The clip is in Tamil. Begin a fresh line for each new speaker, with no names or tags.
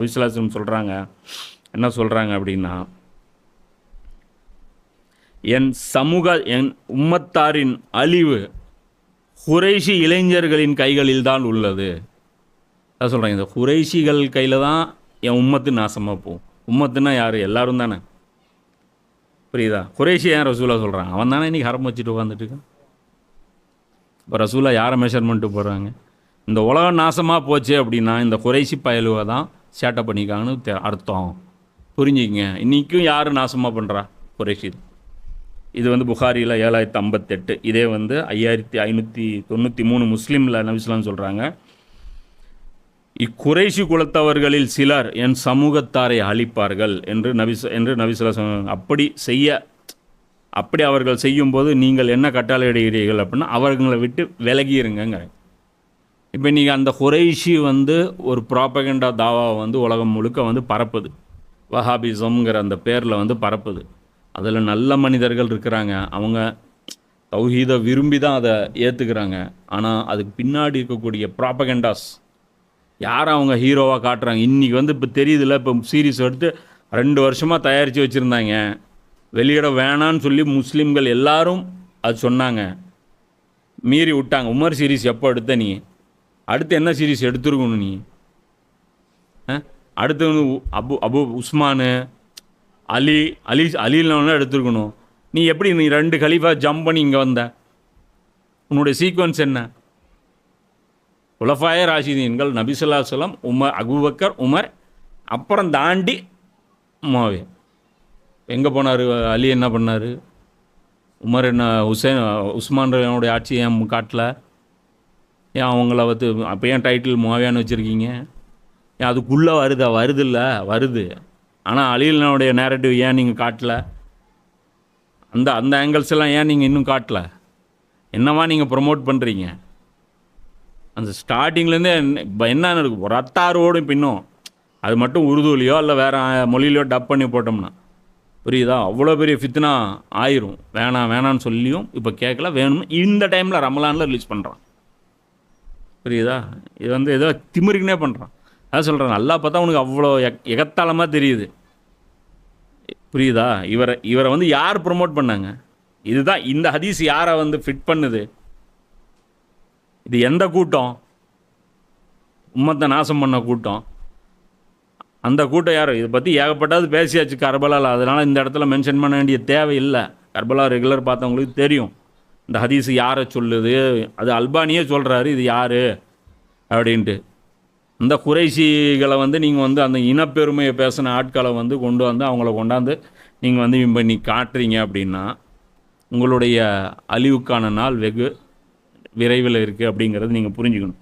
விசுவாசம் சொல்கிறாங்க என்ன சொல்கிறாங்க அப்படின்னா என் சமூக என் உம்மத்தாரின் அழிவு குறைஷி இளைஞர்களின் கைகளில் தான் உள்ளது. அதான் சொல்கிறேன் இந்த குறைஷிகள் கையில் தான் என் உம்மத்து நாசமாக போகும். உம்மத்துன்னா யார்? எல்லாரும் தானே. புரியுதா? குறைஷி ஏன் ரசூலா சொல்கிறான் அவன் தானே இன்றைக்கி ஹரம் வச்சுட்டு உட்காந்துட்டு இருக்கான். இப்போ ரசூலா யாரை மெஷர்மெண்ட்டு போடுறாங்க? இந்த உலகம் நாசமாக போச்சு அப்படின்னா இந்த குறைசி பயலுவை தான் சேட்டை பண்ணிக்காங்கன்னு தெ- அர்த்தம். புரிஞ்சுக்கங்க. இன்றைக்கும் யார் நாசமாக பண்ணுறா குறைஷித். இது வந்து புகாரியில் ஏழாயிரத்தி ஐம்பத்தெட்டு. இதே வந்து ஐயாயிரத்தி ஐநூற்றி தொண்ணூற்றி மூணு முஸ்லீமில் நபிஸ்லாம் சொல்கிறாங்க இக்குறைஷி குலத்தவர்களில் சிலர் என் சமூகத்தாரை அழிப்பார்கள் என்று நபிஸ் என்று நபிசுல்லா சொன்னாங்க. அப்படி செய்ய அப்படி அவர்கள் செய்யும்போது நீங்கள் என்ன கட்டளையிடுகிறீர்கள் அப்படின்னா அவர்களை விட்டு விலகியிருங்கங்க இப்போ நீங்கள் அந்த குறைஷி வந்து ஒரு ப்ராப்பகண்டா தாவாவை வந்து உலகம் முழுக்க வந்து பரப்புது. வஹாபிசம்ங்கிற அந்த பேரில் வந்து பரப்புது. அதில் நல்ல மனிதர்கள் இருக்கிறாங்க. அவங்க தௌஹீதை விரும்பி தான் அதை ஏற்றுக்கிறாங்க ஆனால் அதுக்கு பின்னாடி இருக்கக்கூடிய ப்ராப்பகண்டாஸ் யாரை அவங்க ஹீரோவாக காட்டுறாங்க? இன்றைக்கி வந்து இப்போ தெரியுதுல்ல இப்போ சீரிஸ் எடுத்து ரெண்டு வருஷமாக தயாரித்து வச்சுருந்தாங்க. வெளியிட வேணான்னு சொல்லி முஸ்லீம்கள் எல்லாரும் அது சொன்னாங்க. மீறி விட்டாங்க. உமர் சீரிஸ் எப்போ எடுத்த நீ? அடுத்து என்ன சீரிஸ் எடுத்துருக்கணும் நீ? ஆ? அடுத்து வந்து அபு அபு உஸ்மானு அலி அலி அலிலாம் எடுத்துருக்கணும். நீ எப்படி நீ ரெண்டு கலீஃபா ஜம்ப் பண்ணி இங்கே வந்த? உன்னுடைய சீக்வன்ஸ் என்ன? உலஃபாய ராஷிதீன்கள் நபிசுல்லா சொல்லம் உமர் அபுபக்கர் உமர் அப்புறம் தாண்டி மாவே எங்கே போனார்? அலி என்ன பண்ணார்? உமர் என்ன ஹுசேன் உஸ்மான் ஆட்சி ஏன் காட்டல? ஏன் அவங்கள வந்து அப்போ ஏன் டைட்டில் மாவியான்னு வச்சுருக்கீங்க? ஏன் அதுக்குள்ளே வருதா? வருதில்ல வருது. ஆனால் அலிலனுடைய நேரட்டிவ் ஏன் நீங்கள் காட்டல? அந்த அந்த ஆங்கிள்ஸ் எல்லாம் ஏன் நீங்கள் இன்னும் காட்டல? என்னவா நீங்கள் ப்ரொமோட் பண்ணுறீங்க அந்த ஸ்டார்டிங்லேருந்தே இப்போ என்ன இருக்கு. ரத்தாறுவோடும் பின்னும். அது மட்டும் உருதுலையோ இல்லை வேறு மொழியிலையோ டப் பண்ணி போட்டோம்னா. புரியுதா? அவ்வளோ பெரிய ஃபித்னா ஆயிரும். வேணாம் வேணான்னு சொல்லியும் இப்போ கேட்கல. வேணும்னு இந்த டைமில் ரமலானில் ரிலீஸ் பண்ணுறான் புரியுதா? இது வந்து ஏதோ திமிருக்குனே பண்ணுறான் அதான் சொல்கிறேன் நல்லா பார்த்தா உனக்கு அவ்வளோ எக் எகத்தாளமாக தெரியுது. புரியுதா? இவரை இவரை வந்து யார் ப்ரொமோட் பண்ணாங்க? இதுதான் இந்த ஹதீஸ் யாரை வந்து ஃபிட் பண்ணுது? இது எந்த கூட்டம்? உம்மத்தை நாசம் பண்ண கூட்டம். அந்த கூட்டம் யாரும் இதை பற்றி ஏகப்பட்டது பேசியாச்சு கர்பலாவில் அதனால் இந்த இடத்துல மென்ஷன் பண்ண வேண்டிய தேவை இல்லை கர்பலா ரெகுலர் பார்த்தவங்களுக்கு தெரியும். இந்த ஹதீஸ் யாரை சொல்லுது? அது அல்பானியே சொல்கிறாரு இது யார்? அப்படின்ட்டு. இந்த குறைசிகளை வந்து நீங்கள் வந்து அந்த இனப்பெருமையை பேசின ஆட்களை வந்து கொண்டு வந்து அவங்கள கொண்டாந்து நீங்கள் வந்து இப்போ நீ காட்டுறீங்க அப்படின்னா உங்களுடைய அழிவுக்கான நாள் வெகு விரைவில் இருக்குது அப்படிங்கிறது நீங்கள் புரிஞ்சுக்கணும்.